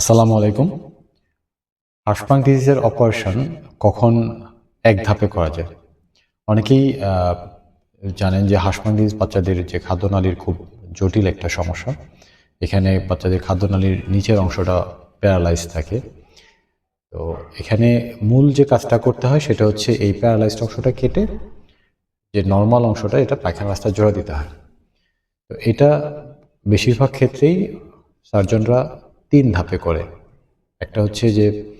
আসসালামু আলাইকুম। হাঁসপাং ডিজিজের অপারেশন কখন এক ধাপে করা যায়? অনেকেই জানেন যে হাঁসপাং ডিজিজ বাচ্চাদের যে খাদ্যনালীর খুব জটিল একটা সমস্যা, এখানে বাচ্চাদের খাদ্যনালীর নিচের অংশটা প্যারালাইজ থাকে। তো এখানে মূল যে কাজটা করতে হয় সেটা হচ্ছে এই প্যারালাইজড অংশটা কেটে যে নর্মাল অংশটা, এটা পায়খানা রাস্তায় জোড়া দিতে হয়। তো এটা বেশিরভাগ ক্ষেত্রেই সার্জনরা তিন ধাপে করে। একটা হচ্ছে যে,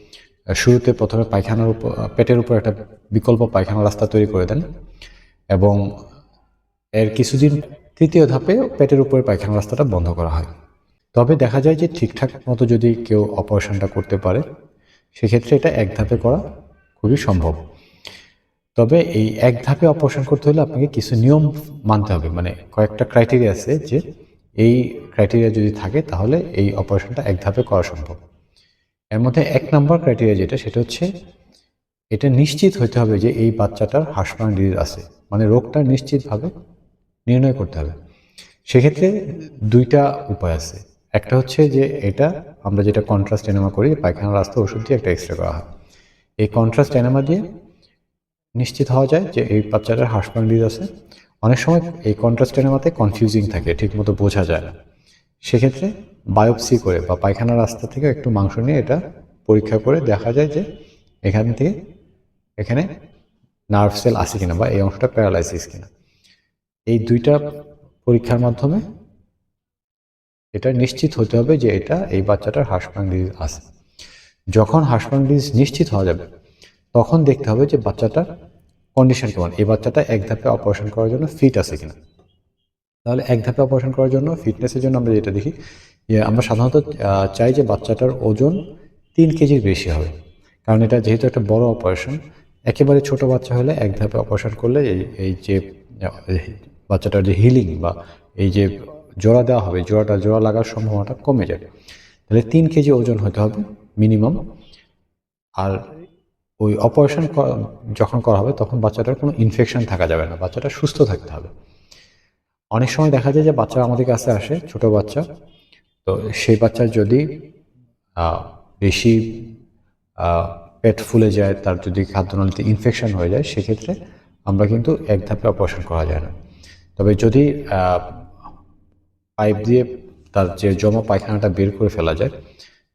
শুরুতে প্রথমে পায়খানার উপর, পেটের উপর একটা বিকল্প পায়খানা রাস্তা তৈরি করে দেন এবং এর কিছুদিন তৃতীয় ধাপে পেটের উপরে পায়খানা রাস্তাটা বন্ধ করা হয়। তবে দেখা যায় যে, ঠিকঠাক মতো যদি কেউ অপারেশনটা করতে পারে, সেক্ষেত্রে এটা এক ধাপে করা খুবই সম্ভব। তবে এই এক ধাপে অপারেশন করতে হলে আপনাকে কিছু নিয়ম মানতে হবে। মানে কয়েকটা ক্রাইটেরিয়া আছে যে এই ক্রাইটেরিয়া যদি থাকে, তাহলে এই অপারেশনটা এক ধাপে করা সম্ভব। এর মধ্যে এক নম্বর ক্রাইটেরিয়া যেটা, সেটা হচ্ছে এটা নিশ্চিত হতে হবে যে এই বাচ্চাটার হাসপাতাল ডিজিজ আছে। মানে রোগটা নিশ্চিতভাবে নির্ণয় করতে হবে। সেক্ষেত্রে দুইটা উপায় আছে। একটা হচ্ছে যে এটা আমরা যেটা কন্ট্রাস্ট এনামা করি, পায়খানা রাস্তা ওষুধ দিয়ে একটা এক্সরে করা হয়। এই কন্ট্রাস্ট এনামা দিয়ে নিশ্চিত হওয়া যায় যে এই বাচ্চাটার হাসপাতাল ডিজিজ আছে। অনেক সময় এই কন্ট্রাস্ট এনামাতে কনফিউজিং থাকে, ঠিকমতো বোঝা যায় না। সেক্ষেত্রে বায়োপসি করে বা পায়খানার রাস্তা থেকে একটু মাংস নিয়ে এটা পরীক্ষা করে দেখা যায় যে এখান থেকে এখানে নার্ভ সেল আছে কিনা বা এই অংশটা প্যারালাইসিস কিনা। এই দুইটা পরীক্ষার মাধ্যমে এটা নিশ্চিত হতে হবে যে এটা এই বাচ্চাটার হাসপাং ডিজিজ আছে। যখন হাসপাং ডিজিজ নিশ্চিত হওয়া যাবে, তখন দেখতে হবে যে বাচ্চাটার কন্ডিশন কেমন? এই বাচ্চাটা এক ধাপে অপারেশন করার জন্য ফিট আছে কিনা? তাহলে এক ধাপে অপারেশন করার জন্য ফিটনেসের জন্য আমরা যেটা দেখি, যে আমরা সাধারণত চাই যে বাচ্চাটার ওজন তিন কেজির বেশি হবে। কারণ এটা যেহেতু একটা বড় অপারেশন একেবারে ছোট বাচ্চা হলে এক ধাপে অপারেশন করলে এই এই যে বাচ্চাটার যে হিলিং বা এই যে জোড়া দেওয়া হবে, জোড়াটা, জোড়া লাগার সম্ভাবনাটা কমে যাবে তাহলে তিন কেজি ওজন হতে হবে মিনিমাম আর ওই অপারেশন যখন করা হবে তখন বাচ্চাটার কোনো ইনফেকশন থাকা যাবে না, বাচ্চাটা সুস্থ থাকতে হবে। অনেক সময় দেখা যায় যে বাচ্চা আমাদের কাছে আসে, ছোট বাচ্চা, তো সেই বাচ্চার যদি বেশি পেট ফুলে যায়, তার যদি খাদ্যনালীতে ইনফেকশন হয়ে যায়, সেক্ষেত্রে আমরা কিন্তু এক ধাপে অপারেশন করা যায় না। তবে যদি পাইপ দিয়ে তার যে জমা পায়খানাটা বের করে ফেলা যায়,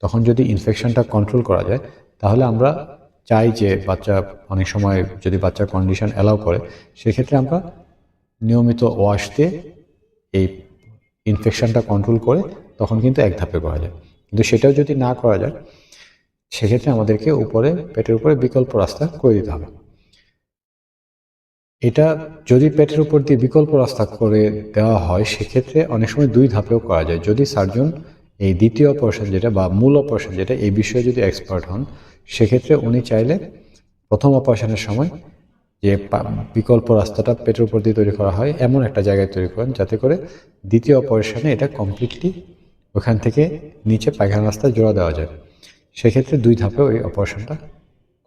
তখন যদি ইনফেকশনটা কন্ট্রোল করা যায়, তাহলে আমরা চাই যে বাচ্চা অনেক সময় যদি বাচ্চার কন্ডিশন অ্যালাউ করে, সেক্ষেত্রে আমরা নিয়মিত ওয়াশ দিয়ে এই ইনফেকশনটা কন্ট্রোল করে তখন কিন্তু এক ধাপে করা যায়। কিন্তু সেটাও যদি না করা যায়, সেক্ষেত্রে আমাদেরকে উপরে, পেটের উপরে বিকল্প রাস্তা করে দিতে হবে। এটা যদি পেটের উপর দিয়ে বিকল্প রাস্তা করে দেওয়া হয়, সেক্ষেত্রে অনেক সময় দুই ধাপেও করা যায়। যদি সার্জন এই দ্বিতীয় অপারেশন যেটা বা মূল অপারেশন যেটা, এই বিষয়ে যদি এক্সপার্ট হন, সেক্ষেত্রে উনি চাইলে প্রথম অপারেশনের সময় যে বিকল্প রাস্তাটা পেটের উপর দিয়ে তৈরি করা হয়, এমন একটা জায়গায় তৈরি করেন যাতে করে দ্বিতীয় অপারেশনে এটা কমপ্লিটলি ওখান থেকে নিচে পায়খানা রাস্তায় জোড়া দেওয়া যায়। সেক্ষেত্রে দুই ধাপে ওই অপারেশনটা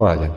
করা যায়।